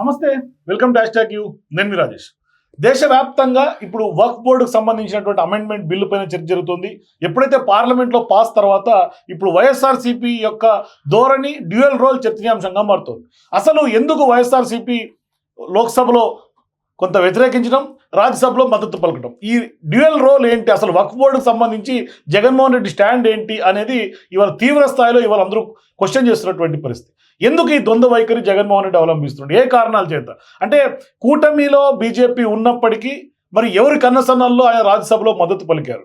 నమస్తే welcome to hash you. నేను మీ రాజేష్. దేశవ్యాప్తంగా ఇప్పుడు వర్క్ బోర్డుకు సంబంధించినటువంటి అమెండ్మెంట్ బిల్లు పైన చర్చ జరుగుతుంది. ఎప్పుడైతే పార్లమెంట్లో పాస్ తర్వాత ఇప్పుడు వైఎస్ఆర్సీపీ యొక్క ధోరణి డ్యూయల్ రోల్ చర్చనీయాంశంగా మారుతుంది. అసలు ఎందుకు వైఎస్ఆర్సీపీ లోక్సభలో కొంత వ్యతిరేకించడం రాజ్యసభలో మద్దతు పలకడం ఈ డ్యూయల్ రోల్ ఏంటి? అసలు వక్ఫ్ బోర్డుకు సంబంధించి జగన్మోహన్ రెడ్డి స్టాండ్ ఏంటి అనేది ఇవాళ తీవ్ర స్థాయిలో ఇవాళ అందరూ క్వశ్చన్ చేస్తున్నటువంటి పరిస్థితి. ఎందుకు ఈ ద్వంద్వ వైఖరి జగన్మోహన్ రెడ్డి అవలంబిస్తుండే ఏ కారణాల చేత? అంటే కూటమిలో బీజేపీ ఉన్నప్పటికీ మరి ఎవరి కన్నసన్నల్లో ఆయన రాజ్యసభలో మద్దతు పలికారు?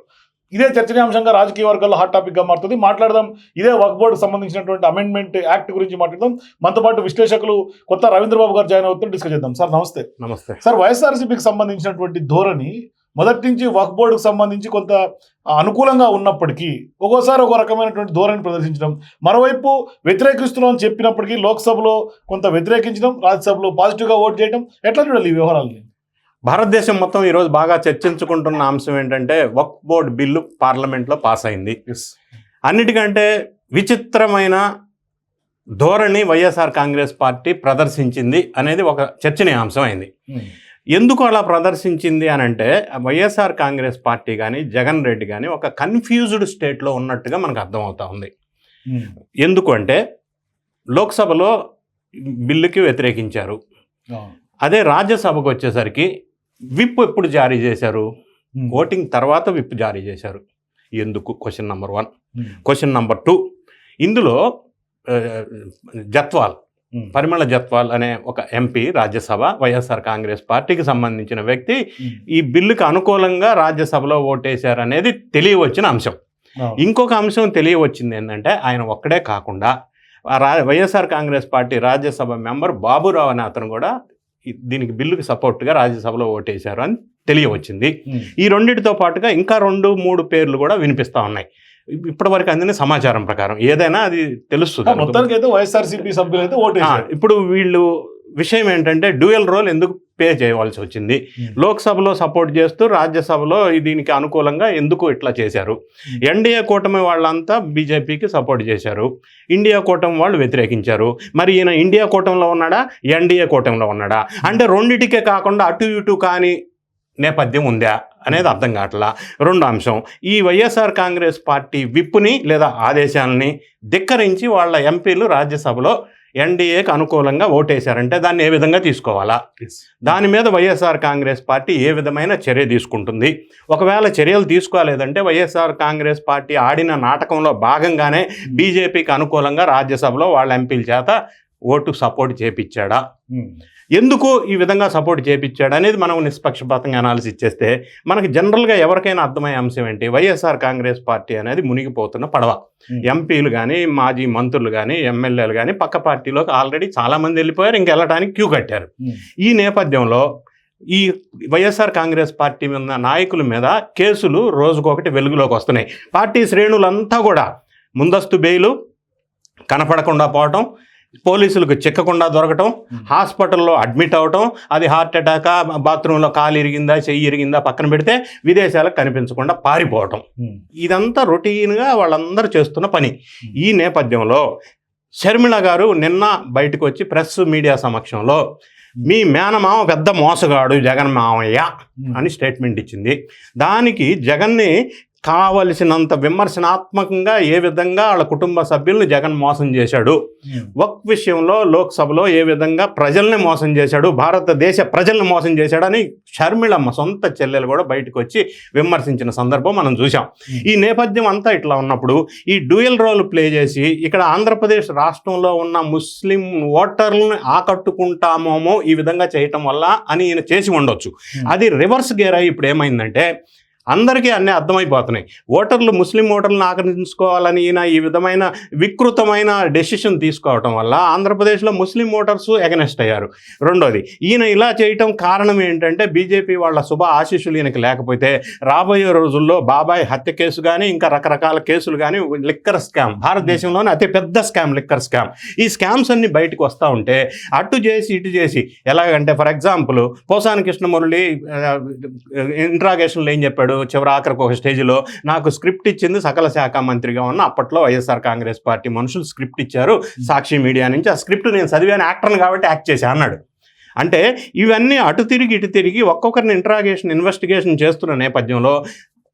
ఇదే చర్చనీయాంశంగా రాజకీయ వర్గాల్లో హాట్ టాపిక్గా మారుతుంది. మాట్లాడదాం. ఇదే వక్ బోర్డుకు సంబంధించినటువంటి అమెండ్మెంట్ యాక్ట్ గురించి మాట్లాడదాం. మనతో పాటు విశ్లేషకులు కొత్త రవీంద్రబాబు గారు జాయిన్ అవుతున్నారు. డిస్కస్ చేద్దాం. సార్ నమస్తే. నమస్తే. సార్ వైఎస్ఆర్సీపీకి సంబంధించినటువంటి ధోరణి మొదటి నుంచి వక్ బోర్డుకు సంబంధించి కొంత అనుకూలంగా ఉన్నప్పటికీ ఒక్కోసారి ఒక రకమైనటువంటి ధోరణి ప్రదర్శించడం మరోవైపు వ్యతిరేకిస్తున్నాం అని చెప్పినప్పటికీ లోక్సభలో కొంత వ్యతిరేకించడం రాజ్యసభలో పాజిటివ్గా ఓట్ చేయడం ఎట్లా చూడాలి ఈ వ్యవహారాలని? భారతదేశం మొత్తం ఈరోజు బాగా చర్చించుకుంటున్న అంశం ఏంటంటే వక్ బోర్డ్ బిల్లు పార్లమెంట్లో పాస్ అయింది. అన్నిటికంటే విచిత్రమైన ధోరణి వైఎస్ఆర్ కాంగ్రెస్ పార్టీ ప్రదర్శించింది అనేది ఒక చర్చనీయాంశం అయింది. ఎందుకు అలా ప్రదర్శించింది అని అంటే వైఎస్ఆర్ కాంగ్రెస్ పార్టీ కానీ జగన్ రెడ్డి కానీ ఒక కన్ఫ్యూజ్డ్ స్టేట్లో ఉన్నట్టుగా మనకు అర్థమవుతా ఉంది. ఎందుకు అంటే లోక్సభలో బిల్లుకి వ్యతిరేకించారు. అదే రాజ్యసభకు వచ్చేసరికి విప్ ఎప్పుడు జారీ చేశారు? ఓటింగ్ తర్వాత విప్ జారీ చేశారు. ఎందుకు? Question number one question number two ఇందులో జత్వాల్ పరిమళ జత్వాల్ అనే ఒక ఎంపీ రాజ్యసభ వైఎస్ఆర్ కాంగ్రెస్ పార్టీకి సంబంధించిన వ్యక్తి ఈ బిల్లుకి అనుకూలంగా రాజ్యసభలో ఓటేశారు అనేది తెలియవచ్చిన అంశం. ఇంకొక అంశం తెలియవచ్చింది ఏంటంటే ఆయన ఒక్కడే కాకుండా YSR Congress party Rajya Sabha member Baburao అనే అతను కూడా దీనికి బిల్లుకి సపోర్ట్గా రాజ్యసభలో ఓటేశారు అని తెలియవచ్చింది. ఈ రెండింటితో పాటుగా ఇంకా రెండు మూడు పేర్లు కూడా వినిపిస్తా ఉన్నాయి. ఇప్పటి వరకు అందిన సమాచారం ప్రకారం ఏదైనా అది తెలుస్తుంది. మొత్తానికి అయితే వైఎస్ఆర్సీపీ సభ్యులు అయితే ఓటు ఇప్పుడు వీళ్ళు విషయం ఏంటంటే డ్యూయల్ రోల్ ఎందుకు పే చేయవలసి వచ్చింది. లోక్సభలో సపోర్ట్ చేస్తూ రాజ్యసభలో దీనికి అనుకూలంగా ఎందుకు ఇట్లా చేశారు? ఎన్డీఏ కూటమి వాళ్ళంతా బీజేపీకి సపోర్ట్ చేశారు. ఇండియా కూటమి వాళ్ళు వ్యతిరేకించారు. మరి ఈయన ఇండియా కూటమిలో ఉన్నాడా? ఎన్డీఏ కూటమిలో ఉన్నాడా? అంటే రెండిటికే కాకుండా అటు ఇటు కాని నేపథ్యం ఉందా అనేది అర్థం కావట్లా. రెండో అంశం ఈ వైఎస్ఆర్ కాంగ్రెస్ పార్టీ విప్పుని లేదా ఆదేశాలని ధిక్కరించి వాళ్ళ ఎంపీలు రాజ్యసభలో ఎన్డీఏకి అనుకూలంగా ఓటేశారంటే దాన్ని ఏ విధంగా తీసుకోవాలా? దాని మీద వైఎస్ఆర్ కాంగ్రెస్ పార్టీ ఏ విధమైన చర్య తీసుకుంటుంది? ఒకవేళ చర్యలు తీసుకోలేదంటే వైఎస్ఆర్ కాంగ్రెస్ పార్టీ ఆడిన నాటకంలో భాగంగానే బీజేపీకి అనుకూలంగా రాజ్యసభలో వాళ్ళ ఎంపీల చేత ఓటు సపోర్ట్ చేపించాడా? ఎందుకు ఈ విధంగా సపోర్ట్ చేపించాడు అనేది మనం నిష్పక్షపాతంగా అనాలిసిస్ చేస్తే మనకి జనరల్గా ఎవరికైనా అర్థమయ్యే అంశం ఏంటి? వైఎస్ఆర్ కాంగ్రెస్ పార్టీ అనేది మునిగిపోతున్న పడవ. ఎంపీలు కానీ మాజీ మంత్రులు కానీ ఎమ్మెల్యేలు కానీ పక్క పార్టీలోకి ఆల్రెడీ చాలామంది వెళ్ళిపోయారు ఇంక వెళ్ళడానికి క్యూ కట్టారు. ఈ నేపథ్యంలో ఈ వైఎస్ఆర్ కాంగ్రెస్ పార్టీ మీద ఉన్న నాయకుల మీద కేసులు రోజుకొకటి వెలుగులోకి వస్తున్నాయి. పార్టీ శ్రేణులంతా కూడా ముందస్తు బెయిలు కనపడకుండా పోవటం పోలీసులకు చిక్కకుండా దొరకటం హాస్పిటల్లో అడ్మిట్ అవటం అది హార్ట్ అటాక్ బాత్రూంలో కాలు ఇరిగిందా చెయ్యి ఇరిగిందా పక్కన పెడితే విదేశాలకు కనిపించకుండా పారిపోవటం. ఇదంతా రొటీన్గా వాళ్ళందరూ చేస్తున్న పని. ఈ నేపథ్యంలో షర్మిల గారు నిన్న బయటకు వచ్చి ప్రెస్ మీడియా సమక్షంలో మీ మేనమామ పెద్ద మోసగాడు జగన్ మామయ్య అని స్టేట్మెంట్ ఇచ్చింది. దానికి జగన్ని కావలసినంత విమర్శనాత్మకంగా ఏ విధంగా వాళ్ళ కుటుంబ సభ్యుల్ని జగన్ మోసం చేశాడు? వక్ విషయంలో లోక్సభలో ఏ విధంగా ప్రజల్ని మోసం చేశాడు? భారతదేశ ప్రజల్ని మోసం చేశాడని షర్మిళమ్మ సొంత చెల్లెలు కూడా బయటకు వచ్చి విమర్శించిన సందర్భం మనం చూసాం ఈ నేపథ్యం అంతా ఇట్లా ఉన్నప్పుడు ఈ డ్యూయల్ రోల్ ప్లే చేసి ఇక్కడ ఆంధ్రప్రదేశ్ రాష్ట్రంలో ఉన్న ముస్లిం ఓటర్లను ఆకట్టుకుంటామేమో ఈ విధంగా చేయటం వల్ల అని ఈయన చేసి ఉండొచ్చు. అది రివర్స్ గేర్ అయ్యి ఇప్పుడు ఏమైందంటే అందరికీ అన్నీ అర్థమైపోతున్నాయి. ఓటర్లు ముస్లిం ఓటర్లను ఆకర్షించుకోవాలని ఈయన ఈ విధమైన వికృతమైన డెసిషన్ తీసుకోవటం వల్ల ఆంధ్రప్రదేశ్లో ముస్లిం ఓటర్స్ ఎగనెస్ట్ అయ్యారు. రెండోది ఈయన ఇలా చేయటం కారణం ఏంటంటే బీజేపీ వాళ్ళ శుభ ఆశీస్సులు ఈయనకి లేకపోతే రాబోయే రోజుల్లో బాబాయ్ హత్య కేసు కానీ ఇంకా రకరకాల కేసులు కానీ లిక్కర్ స్కామ్ భారతదేశంలోనే అతి పెద్ద స్కామ్ లిక్కర్ స్కామ్ ఈ స్కామ్స్ అన్ని బయటకు వస్తూ ఉంటే అటు చేసి ఇటు చేసి ఎలాగంటే ఫర్ ఎగ్జాంపుల్ పోసాని కృష్ణమురళి ఇంట్రాగేషన్లో ఏం చెప్పాడు? చివరి ఆఖరికి ఒక స్టేజ్లో నాకు స్క్రిప్ట్ ఇచ్చింది సకల శాఖ మంత్రిగా ఉన్న అప్పట్లో వైఎస్ఆర్ కాంగ్రెస్ పార్టీ మనుషులు స్క్రిప్ట్ ఇచ్చారు. సాక్షి మీడియా నుంచి ఆ స్క్రిప్ట్ నేను చదివాను యాక్టర్ని కాబట్టి యాక్ట్ చేశా అన్నాడు. అంటే ఇవన్నీ అటు తిరిగి ఇటు తిరిగి ఒక్కొక్కరిని ఇంట్రాగేషన్ ఇన్వెస్టిగేషన్ చేస్తున్న నేపథ్యంలో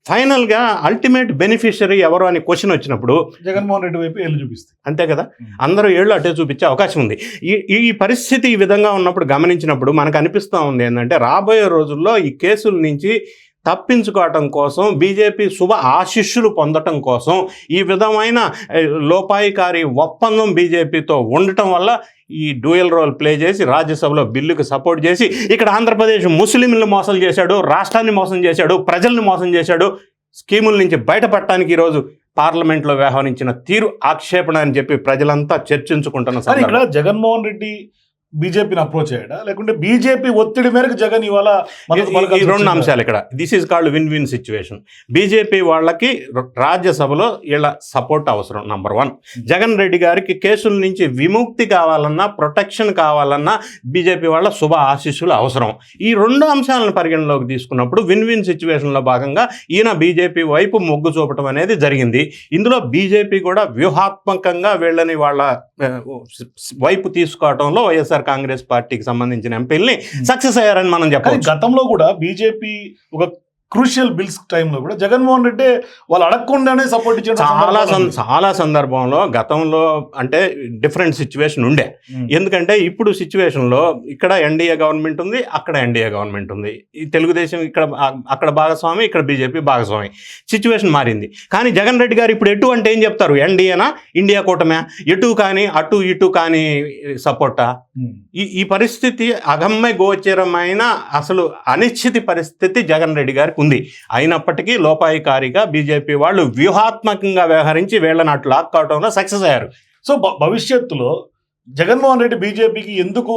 ఫైనల్గా అల్టిమేట్ బెనిఫిషరీ ఎవరు అని క్వశ్చన్ వచ్చినప్పుడు జగన్మోహన్ రెడ్డి వైపు ఏళ్ళు చూపిస్తాయి. అంతే కదా? అందరూ ఏళ్ళు అటే చూపించే అవకాశం ఉంది. ఈ ఈ పరిస్థితి ఈ విధంగా ఉన్నప్పుడు గమనించినప్పుడు మనకు అనిపిస్తూ ఉంది ఏంటంటే రాబోయే రోజుల్లో ఈ కేసుల నుంచి తప్పించుకోవటం కోసం బీజేపీ శుభ ఆశిష్యులు పొందటం కోసం ఈ విధమైన లోపాయికారి ఒప్పందం బీజేపీతో ఉండటం వల్ల ఈ డ్యూయల్ రోల్ ప్లే చేసి రాజ్యసభలో బిల్లుకు సపోర్ట్ చేసి ఇక్కడ ఆంధ్రప్రదేశ్ ముస్లింలను మోసం చేశాడు రాష్ట్రాన్ని మోసం చేశాడు ప్రజల్ని మోసం చేశాడు స్కీముల నుంచి బయటపడటానికి ఈరోజు పార్లమెంట్లో వ్యవహరించిన తీరు ఆక్షేపణ అని చెప్పి ప్రజలంతా చర్చించుకుంటున్న కానీ ఇక్కడ. జగన్మోహన్ రెడ్డి బీజేపీని అప్రోచ్ అయ్యాడా? లేకుంటే బీజేపీ ఒత్తిడి మేరకు జగన్ ఇవాళ రెండు? అంశాలు ఇక్కడ. This is called win win situation BJP వాళ్ళకి రాజ్యసభలో వీళ్ళ సపోర్ట్ అవసరం నంబర్ వన్ జగన్ రెడ్డి గారికి కేసుల నుంచి విముక్తి కావాలన్నా ప్రొటెక్షన్ కావాలన్నా బీజేపీ వాళ్ళ శుభ ఆశీస్సులు అవసరం. ఈ రెండు అంశాలను పరిగణలోకి తీసుకున్నప్పుడు విన్ విన్ సిచ్యువేషన్లో భాగంగా ఈయన బీజేపీ వైపు మొగ్గు చూపటం అనేది జరిగింది. ఇందులో బీజేపీ కూడా వ్యూహాత్మకంగా వీళ్ళని వాళ్ళ వైపు తీసుకోవడంలో వైఎస్ఆర్ కాంగ్రెస్ పార్టీకి సంబంధించిన ఎంపీల్ని సక్సెస్ అయ్యారని మనం చెప్పాలి గతంలో కూడా బీజేపీ ఒక క్రూషియల్ బిల్స్ టైంలో కూడా జగన్మోహన్ రెడ్డి వాళ్ళు అడగకుండానే సపోర్ట్ ఇచ్చిన చాలా. చాలా సందర్భంలో గతంలో అంటే డిఫరెంట్ సిచ్యువేషన్ ఉండే. ఎందుకంటే ఇప్పుడు సిచ్యువేషన్లో ఇక్కడ ఎన్డీఏ గవర్నమెంట్ ఉంది అక్కడ ఎన్డీఏ గవర్నమెంట్ ఉంది. ఈ తెలుగుదేశం ఇక్కడ అక్కడ భాగస్వామి ఇక్కడ బీజేపీ భాగస్వామి. సిచ్యువేషన్ మారింది. కానీ జగన్ రెడ్డి గారు ఇప్పుడు ఎటు అంటే ఏం చెప్తారు? ఎన్డీఏనా? ఇండియా కూటమే? ఎటు కానీ అటు ఇటు కానీ సపోర్టా. ఈ ఈ పరిస్థితి అగమ్య గోచరమైన అసలు అనిశ్చితి పరిస్థితి జగన్ రెడ్డి గారికి ఉంది. అయినప్పటికీ లోపాయికారిగా బీజేపీ వాళ్ళు వ్యూహాత్మకంగా వ్యవహరించి వీళ్ళని అటు లాక్ కావడంలో సక్సెస్ అయ్యారు. సో భవిష్యత్తులో జగన్మోహన్ రెడ్డి బీజేపీకి ఎందుకు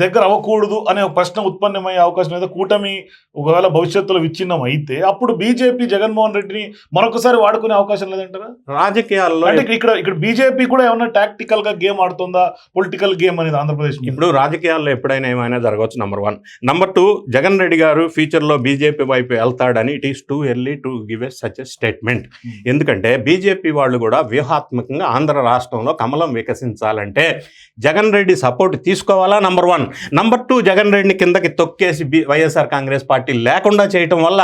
దగ్గర అవ్వకూడదు అనే ఒక ప్రశ్న ఉత్పన్నమయ్యే అవకాశం లేదా కూటమి ఒకవేళ భవిష్యత్తులో విచ్ఛిన్నం అయితే అప్పుడు బీజేపీ జగన్మోహన్ రెడ్డిని మరొకసారి వాడుకునే అవకాశం లేదంటారా? రాజకీయాల్లో అంటే ఇక్కడ ఇక్కడ బీజేపీ కూడా ఏమన్నా టాక్టికల్గా గేమ్ ఆడుతుందా? పొలిటికల్ గేమ్ అనేది ఆంధ్రప్రదేశ్? ఇప్పుడు రాజకీయాల్లో ఎప్పుడైనా ఏమైనా జరగవచ్చు number one number two Jagan Reddy garu ఫ్యూచర్లో బీజేపీ వైపు వెళ్తాడని it is too early to give a such a statement ఎందుకంటే బీజేపీ వాళ్ళు కూడా వ్యూహాత్మకంగా ఆంధ్ర రాష్ట్రంలో కమలం వికసించాలంటే జగన్ రెడ్డి సపోర్ట్ తీసుకోవాలా number one number two Jagan రెడ్డిని కిందకి తొక్కేసి వైఎస్ఆర్ కాంగ్రెస్ పార్టీ లేకుండా చేయటం వల్ల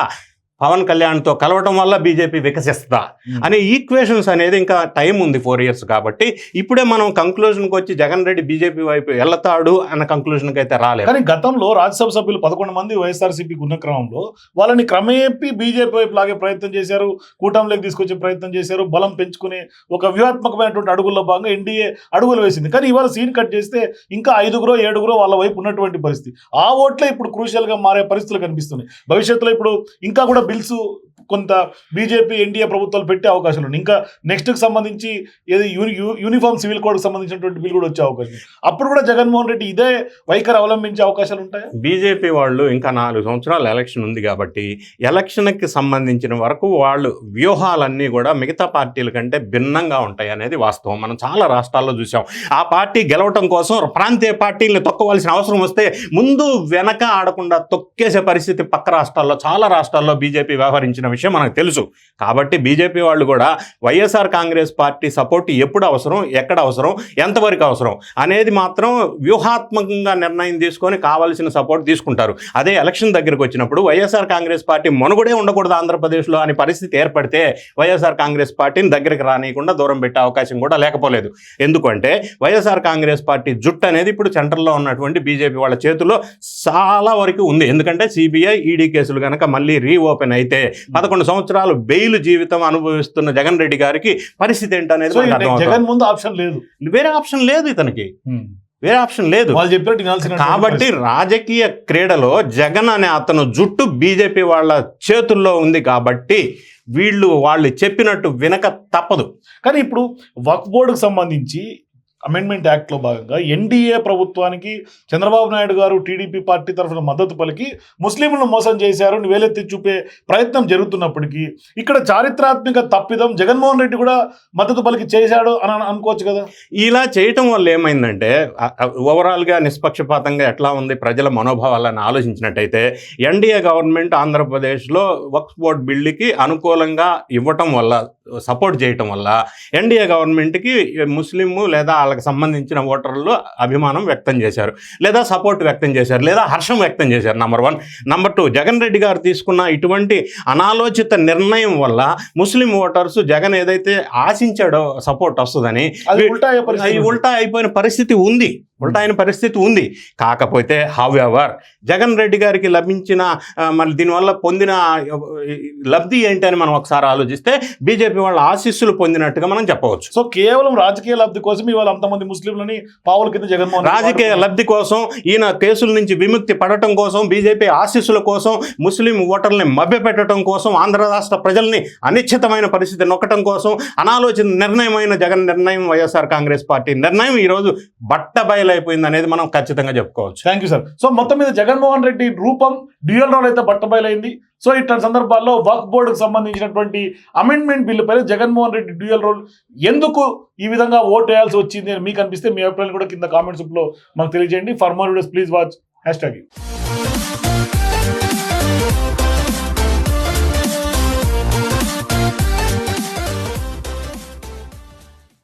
పవన్ కళ్యాణ్తో కలవటం వల్ల బీజేపీ వికసిస్తుందా? అనే ఈక్వేషన్స్ అనేది ఇంకా టైం ఉంది ఫోర్ ఇయర్స్ కాబట్టి ఇప్పుడే మనం కంక్లూజన్కి వచ్చి జగన్ రెడ్డి బీజేపీ వైపు వెళ్తాడు అన్న కంక్లూజన్కి అయితే రాలేదు. కానీ గతంలో రాజ్యసభ సభ్యులు పదకొండు మంది వైఎస్ఆర్సీపీకి ఉన్న క్రమంలో వాళ్ళని క్రమేపీ బీజేపీ వైపు లాగే ప్రయత్నం చేశారు కూటమిలోకి తీసుకొచ్చే ప్రయత్నం చేశారు బలం పెంచుకునే ఒక వ్యూహాత్మకమైనటువంటి అడుగుల్లో భాగంగా ఎన్డీఏ అడుగులు వేసింది. కానీ ఇవాళ సీన్ కట్ చేస్తే ఇంకా ఐదుగురో ఏడుగురో వాళ్ళ వైపు ఉన్నటువంటి పరిస్థితి. ఆ ఓట్లే ఇప్పుడు crucial గా మారే పరిస్థితులు కనిపిస్తున్నాయి. భవిష్యత్తులో ఇప్పుడు ఇంకా కూడా బిల్స్ కొంత బీజేపీ ఎన్డీఏ ప్రభుత్వాలు పెట్టే అవకాశాలు ఉన్నాయి. ఇంకా నెక్స్ట్కి సంబంధించి ఏది యూని యూనిఫామ్ సివిల్ కోడ్ సంబంధించినటువంటి బిల్ కూడా వచ్చే అవకాశం అప్పుడు కూడా జగన్మోహన్ రెడ్డి ఇదే వైఖరి అవలంబించే అవకాశాలు ఉంటాయి? బీజేపీ వాళ్ళు ఇంకా నాలుగు సంవత్సరాలు ఎలక్షన్ ఉంది కాబట్టి ఎలక్షన్కి సంబంధించిన వరకు వాళ్ళు వ్యూహాలన్నీ కూడా మిగతా పార్టీల కంటే భిన్నంగా ఉంటాయి అనేది వాస్తవం. మనం చాలా రాష్ట్రాల్లో చూసాం. ఆ పార్టీ గెలవటం కోసం ప్రాంతీయ పార్టీలను తొక్కవలసిన అవసరం వస్తే ముందు వెనక ఆడకుండా తొక్కేసే పరిస్థితి పక్క రాష్ట్రాల్లో చాలా రాష్ట్రాల్లో బీజేపీ వ్యవహరించిన విషయం మనకు తెలుసు. కాబట్టి బీజేపీ వాళ్ళు కూడా వైఎస్ఆర్ కాంగ్రెస్ పార్టీ సపోర్ట్ ఎప్పుడు అవసరం ఎక్కడ అవసరం ఎంతవరకు అవసరం అనేది మాత్రం వ్యూహాత్మకంగా నిర్ణయం తీసుకొని కావాల్సిన సపోర్ట్ తీసుకుంటారు. అదే ఎలక్షన్ దగ్గరకు వచ్చినప్పుడు వైఎస్ఆర్ కాంగ్రెస్ పార్టీ మనుగడే ఉండకూడదు ఆంధ్రప్రదేశ్లో అనే పరిస్థితి ఏర్పడితే వైఎస్ఆర్ కాంగ్రెస్ పార్టీని దగ్గరికి రానియకుండా దూరం పెట్టే అవకాశం కూడా లేకపోలేదు. ఎందుకంటే వైఎస్ఆర్ కాంగ్రెస్ పార్టీ జుట్టు అనేది ఇప్పుడు సెంటర్లో ఉన్నటువంటి బీజేపీ వాళ్ళ చేతుల్లో చాలా వరకు ఉంది. ఎందుకంటే సిబిఐ ఈడీ కేసులు కనుక మళ్ళీ రీఓపెన్ అయితే పదకొండు సంవత్సరాలు బెయిల్ జీవితం అనుభవిస్తున్న జగన్ రెడ్డి గారికి పరిస్థితి ఏంటనేది. జగన్ ముందు ఆప్షన్ లేదు. వేరే ఆప్షన్ లేదు ఇతనికి. వేరే ఆప్షన్ లేదు. వాళ్ళు చెప్పినట్టు వినాల్సిన కాబట్టి రాజకీయ క్రీడలో జగన్ అనే అతను జుట్టు బీజేపీ వాళ్ళ చేతుల్లో ఉంది కాబట్టి వీళ్ళు వాళ్ళు చెప్పినట్టు వినక తప్పదు. కానీ ఇప్పుడు వక్ఫ్ బోర్డుకు సంబంధించి అమెండ్మెంట్ యాక్ట్లో భాగంగా ఎన్డీఏ ప్రభుత్వానికి చంద్రబాబు నాయుడు గారు టీడీపీ పార్టీ తరఫున మద్దతు పలికి ముస్లింలను మోసం చేశారు వేలెత్తి చూపే ప్రయత్నం జరుగుతున్నప్పటికీ ఇక్కడ చారిత్రాత్మక తప్పిదం జగన్మోహన్ రెడ్డి కూడా మద్దతు పలికి చేశాడు అని అనుకోవచ్చు కదా? ఇలా చేయటం వల్ల ఏమైందంటే ఓవరాల్గా నిష్పక్షపాతంగా ఎట్లా ఉంది ప్రజల మనోభావాలను ఆలోచించినట్టయితే ఎన్డీఏ గవర్నమెంట్ ఆంధ్రప్రదేశ్లో వక్ఫ్ బోర్డ్ బిల్లుకి అనుకూలంగా ఇవ్వటం వల్ల సపోర్ట్ చేయటం వల్ల ఎన్డీఏ గవర్నమెంట్కి ముస్లిం లేదా వాళ్ళకి సంబంధించిన ఓటర్లు అభిమానం వ్యక్తం చేశారు. లేదా సపోర్ట్ వ్యక్తం చేశారు. లేదా హర్షం వ్యక్తం చేశారు. Number one number two Jagan Reddy garu తీసుకున్న ఇటువంటి అనాలోచిత నిర్ణయం వల్ల ముస్లిం ఓటర్స్ జగన్ ఏదైతే ఆశించాడో సపోర్ట్ వస్తుందని. ఉల్టా అయిపోయిన పరిస్థితి ఉంది. ఉల్టా అయిన పరిస్థితి ఉంది కాకపోతే హౌఎవర్ జగన్ రెడ్డి గారికి లభించిన మళ్ళీ దీనివల్ల పొందిన లబ్ధి ఏంటి అని మనం ఒకసారి ఆలోచిస్తే బీజేపీ వాళ్ళ ఆశీస్సులు పొందినట్టుగా మనం చెప్పవచ్చు సో కేవలం రాజకీయ లబ్ధి కోసం ఇవాళ అంతమంది ముస్లింలని పావుల కింద జగన్మోహన్ రాజకీయ. లబ్ధి కోసం ఈయన కేసుల నుంచి విముక్తి పడటం కోసం బీజేపీ ఆశీస్సుల కోసం ముస్లిం ఓటర్లని మభ్యపెట్టడం కోసం ఆంధ్ర రాష్ట్ర ప్రజల్ని అనిశ్చితమైన పరిస్థితి నొక్కటం కోసం అనాలోచిత నిర్ణయమైన జగన్ నిర్ణయం వైఎస్ఆర్ కాంగ్రెస్ పార్టీ నిర్ణయం ఈరోజు ఫెయిల్ అయిపోయింది అనేది మనం ఖచ్చితంగా చెప్పుకోవచ్చు. థ్యాంక్ యూ సార్ సో మొత్తం మీద జగన్మోహన్ రెడ్డి రూపం డ్యూయల్ రోల్ అయితే బట్టబయలైంది. సో ఇట్లాంటి సందర్భాల్లో వర్క్ బోర్డుకు సంబంధించినటువంటి అమెండ్మెంట్ బిల్లు పైన జగన్మోహన్ రెడ్డి డ్యూయల్ రోల్ ఎందుకు ఈ విధంగా ఓట్ వేయాల్సి వచ్చింది అని మీకు అనిపిస్తే మీ అభిప్రాయాలు కూడా కింద కామెంట్స్లో మాకు తెలియజేయండి. For more videos please watch hashtag